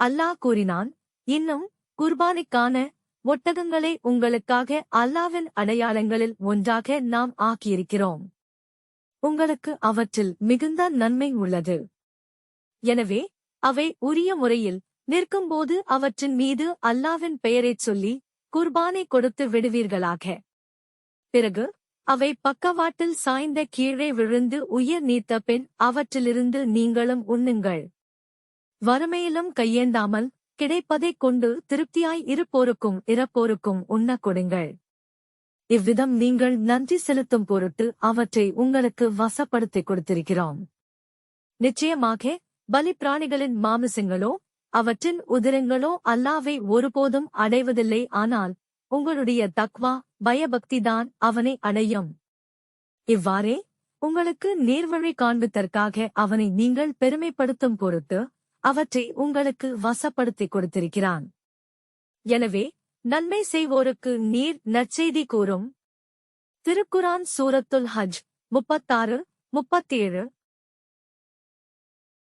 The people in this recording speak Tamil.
அல்லாஹ் கூறினான் இன்னும் குர்பானிக்கான ஒட்டகங்களை உங்களுக்காக அல்லாவின் அடையாளங்களில் ஒன்றாக நாம் ஆக்கியிருக்கிறோம். உங்களுக்கு அவற்றில் மிகுந்த நன்மை உள்ளது. எனவே அவை உரிய முறையில் நிற்கும்போது அவற்றின் மீது அல்லாவின் பெயரைச் சொல்லி குர்பானை கொடுத்து விடுவீர்களாக. பிறகு அவை பக்கவாட்டில் சாய்ந்த கீழே விழுந்து உயிர் நீத்த பின் அவற்றிலிருந்து நீங்களும் உண்ணுங்கள். வறுமையிலும் கையேந்தாமல் கிடைப்பதைக் கொண்டு திருப்தியாய் இருப்போருக்கும் இறப்போருக்கும் உண்ண கொடுங்கள். இவ்விதம் நீங்கள் நன்றி செலுத்தும் பொருட்டு அவற்றை உங்களுக்கு வசப்படுத்திக் கொடுத்திருக்கிறோம். நிச்சயமாக பலிப்பிராணிகளின் மாமிசங்களோ அவற்றின் உதிரங்களோ அல்லாவை ஒருபோதும் அடைவதில்லை ஆனால் உங்களுடைய தக்வா பயபக்திதான் அவனை அடையும். இவ்வாறே உங்களுக்கு நேர்வழி காண்பித்தற்காக அவனை நீங்கள் பெருமைப்படுத்தும் பொருட்டு அவற்றை உங்களுக்கு வசப்படுத்திக் கொடுத்திருக்கிறான். எனவே நன்மை செய்வோருக்கு நீர் நற்செய்தி கூறும். திருக்குரான் சூரத்துல் ஹஜ் முப்பத்தாறு முப்பத்தேழு